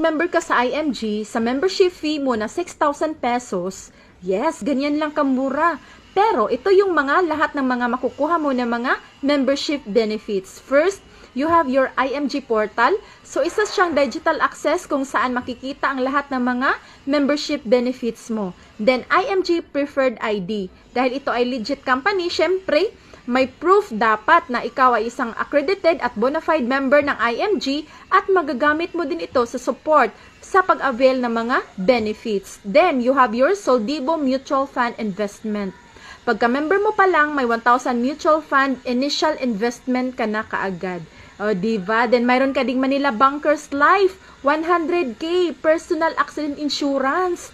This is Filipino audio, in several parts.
mag-member ka sa IMG, sa membership fee mo na 6,000 pesos, yes, ganyan lang kamura. Pero ito yung mga lahat ng mga makukuha mo na mga membership benefits. First, you have your IMG portal. So, isa siyang digital access kung saan makikita ang lahat ng mga membership benefits mo. Then, IMG Preferred ID. Dahil ito ay legit company, syempre, may proof dapat na ikaw ay isang accredited at bona fide member ng IMG at magagamit mo din ito sa support sa pag-avail ng mga benefits. Then, you have your Soldibo Mutual Fund Investment. Pagka-member mo pa lang, may 1,000 mutual fund initial investment ka na kaagad. O, diba? Then, mayroon ka ding Manila Bankers Life, 100k personal accident insurance.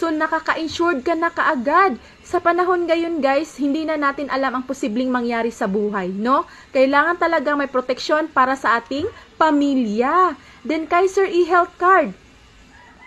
So, nakaka-insured ka na kaagad. Sa panahon ngayon, guys, hindi na natin alam ang posibleng mangyari sa buhay, no? Kailangan talaga may proteksyon para sa ating pamilya. Then, Kaiser e-health card.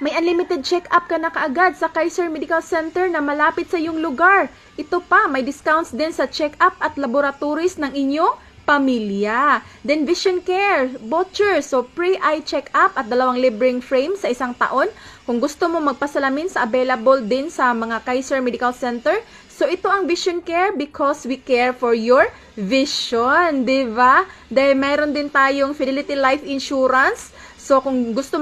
May unlimited check-up ka na kaagad sa Kaiser Medical Center na malapit sa iyong lugar. Ito pa, may discounts din sa check-up at laboratories ng inyong pamilya. Then Vision Care, voucher, so pre-eye check-up at dalawang libreng frame sa isang taon. Kung gusto mo magpasalamin sa available din sa mga Kaiser Medical Center, so ito ang Vision Care because we care for your vision, di ba? Dahil meron din tayong Fidelity Life Insurance. So kung gusto mo